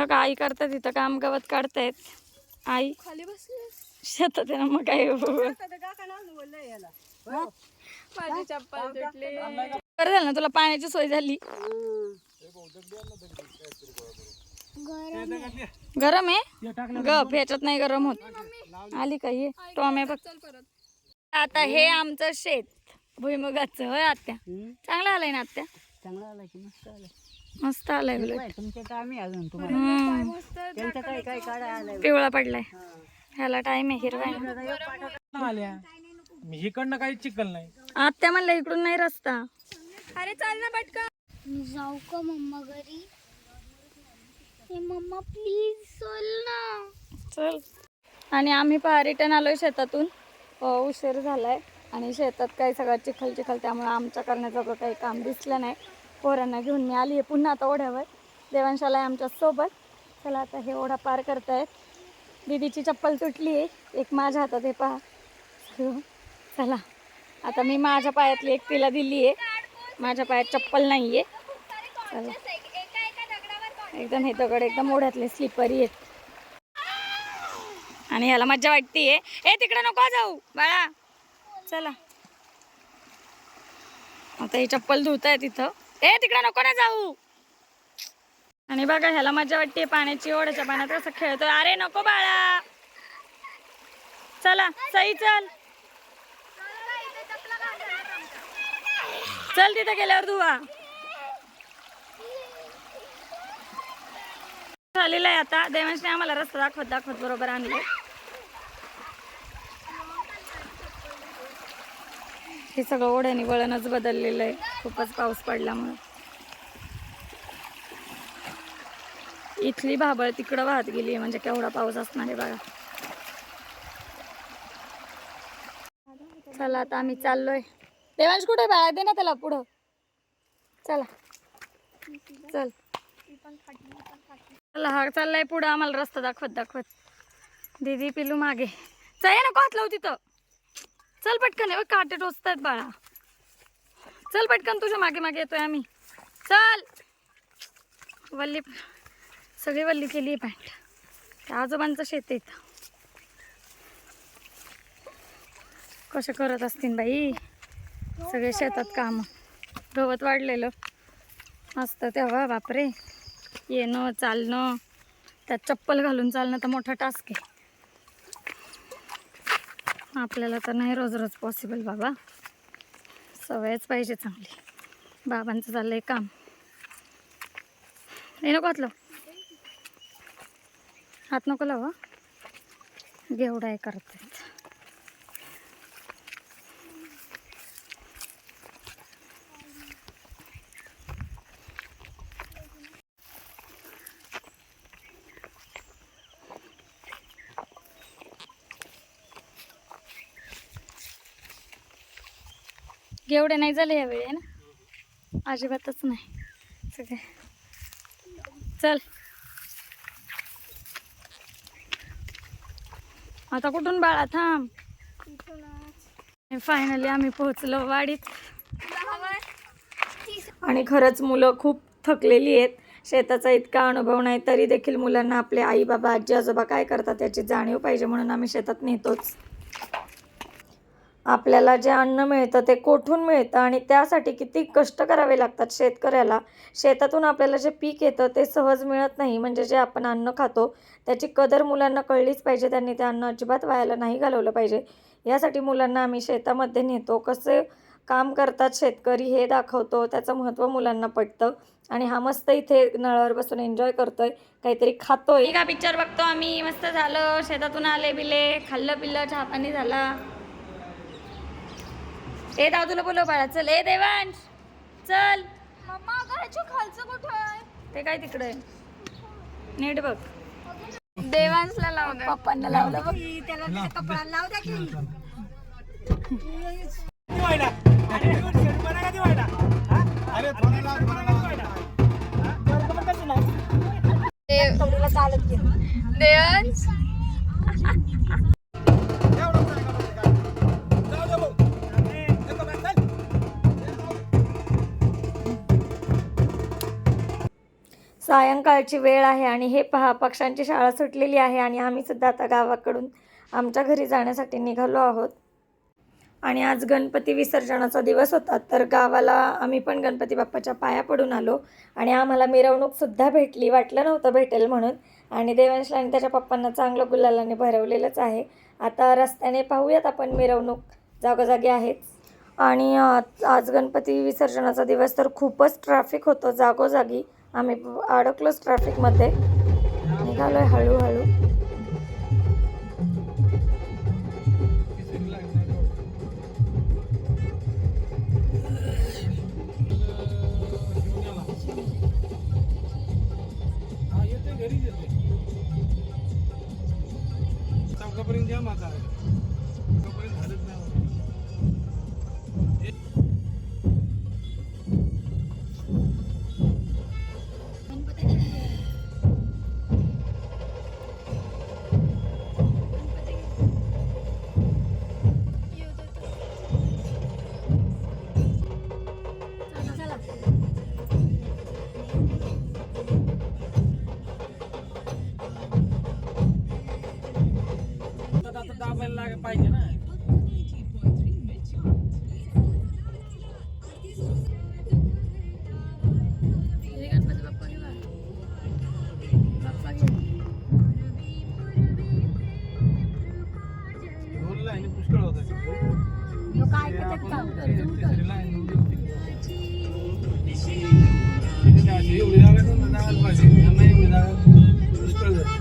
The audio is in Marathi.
हो का आई करतात तिथं काम गवत काढतायत. आई खाली बसले शेतात आहे ना मग काय माझी चप्पल तुटली बरं झालं ना तुला पाण्याची सोय झाली. गरम आहे? गप ह्याच्यात नाही गरम होत. आली का ये टॉमे बघ चल परत. आता हे आमचं शेत. भुईमुगाचं होय आत्या? चांगलं आलंय ना आत्या? चांगला आला की मस्त आला. मस्त आलंय उलट काय तुमच्या कामी अजून तुम्हाला हम्म. मस्त त्यांचं काय काय काढा आलाय? पिवळा पडलाय. ह्याला टाइम आहे हिरवा आहे. आल्या मी इकडनं काही चिकल नाही. आत्या म्हणलं इकडून नाही रस्ता. अरे चाल ना पटकन. मी जाऊ का मम्मा घरी? हे मम्मा प्लीज चल ना. चल. आणि आम्ही पहा रिटर्न आलोय शेतातून. अ, उशीर झालाय. आणि शेतात काही सगळं चिखल चिखल त्यामुळे आमच्या करण्याजोगं काही काम दिसलं नाही. पोरांना घेऊन मी आली आहे पुन्हा आता ओढ्यावर. देवांशाला आहे आमच्यासोबत. चला आता हे ओढा पार करतायत. दीदीची चप्पल तुटली आहे एक माझ्या हातात हे पहा. चला आता मी माझ्या पायातली एक तिला दिली आहे माझ्या पायात चप्पल नाही आहे चला. एकदम हे दगड एकदम ओढ्यातले स्लिपरी आहेत. आणि ह्याला मज्जा वाटतीये. ए तिकडे नको जाऊ बाळा. चला. आता ही चप्पल धुत आहे तिथं ए तिकडे नको ना जाऊ. आणि बघा ह्याला मजा वाटते पाण्याची ओढ्याच्या पाण्यात कसं खेळतोय. अरे नको बाळा. चला सई चल. चल तिथं गेल्यावर धुवा. झालेलं आहे आता. देवांशने आम्हाला रस्ता दाखवत दाखवत बरोबर आणलं. हे सगळं ओढ्याने वळणच बदललेलं आहे. खूपच पाऊस पडल्यामुळे इथली भाबळ तिकडं वाहत गेली म्हणजे केवढा पाऊस असणार आहे बघा. चला आता आम्ही चाललोय. देवांश कुठे बाळा? दे ना त्याला पुढं. चला. चल. चला हा चाललाय पुढं. आम्हाला रस्ता दाखवत दाखवत. दीदी पिलू मागे. चल ना हात लावू तिथं. चल पटकन हे काटे टोचतायत बाळा. चल पटकन तुझ्या मागे मागे येतोय आम्ही. चल. वल्ली सगळी वल्ली केली पॅन्ट. त्या आजोबांचं शेत आहे कसं करत असतील बाई? सगळे शेतात काम. गवत वाढलेलं. असतं तेव्हा बापरे. येणं चालणं. त्यात चप्पल घालून चालणं तर मोठा टास्क आहे. आपल्याला तर नाही रोज रोज पॉसिबल बाबा. सवयच पाहिजे चांगली. बाबांचं चाललंय काम. हे नको हातलं हात नको लावा गेवढा आहे करत आहेत एवढे नाही झाले यावेळी आहे ना अजिबातच नाही. सगळे. चल. आता कुठून बाळा थांब. फायनली आम्ही पोहोचलो वाडीत. आणि खरंच मुलं खूप थकलेली आहेत. शेताचा इतका अनुभव नाही तरी देखील मुलांना आपले आई बाबा आजी आजोबा काय करतात याची जाणीव पाहिजे म्हणून आम्ही शेतात नेतोच. आपल्याला जे अन्न मिळतं ते कोठून मिळतं आणि त्यासाठी किती कष्ट करावे लागतात शेतकऱ्याला. शेतातून आपल्याला जे पीक येतं ते सहज मिळत नाही. म्हणजे जे आपण अन्न खातो त्याची कदर मुलांना कळलीच पाहिजे. त्यांनी ते अन्न अजिबात व्हायला नाही घालवलं पाहिजे. यासाठी मुलांना आम्ही शेतामध्ये नेतो. कसे काम करतात शेतकरी हे दाखवतो. त्याचं महत्त्व मुलांना पटतं. आणि हा मस्त इथे नळावर बसून एन्जॉय करतोय. काहीतरी खातोय. का पिक्चर बघतो? आम्ही मस्त झालं. शेतातून आले बिले खाल्लं पिल्लं चहा पाणी झाला. ए दाव तुला बोलव बाळा चल ए देवांश चल मम्मा अगं ह्याच्या खालचं कुठं आहे ते काय तिकडे आहे? नीट बघ देवांसला लावलं पप्पांना लावलं बघ का? अरे थोडा लाव. हा? करशील ना? देवांश सायंकाळची वेळ आहे आणि हे पहा पक्ष्यांची शाळा सुटलेली आहे आणि आम्ही सुद्धा आता गावाकडून आमच्या घरी जाण्यासाठी निघालो आहोत. आणि आज गणपती विसर्जनाचा दिवस होता तर गावाला आम्ही पण गणपती बाप्पाच्या पाया पडून आलो आणि आम्हाला मिरवणूकसुद्धा भेटली वाटलं नव्हतं भेटेल म्हणून. आणि देवांशला आणि त्याच्या पप्पांना चांगलं गुलालाने भरवलेलंच आहे. आता रस्त्याने पाहूयात आपण मिरवणूक जागोजागी आहेत आणि आज आज गणपती विसर्जनाचा दिवस तर खूपच ट्रॅफिक होतं जागोजागी. आम्ही अडकलोच ट्रॅफिकमध्ये निघालोय हळूहळू. लाईन पुष्कळ होत एवढी जागा एवढी जागा पुष्कळ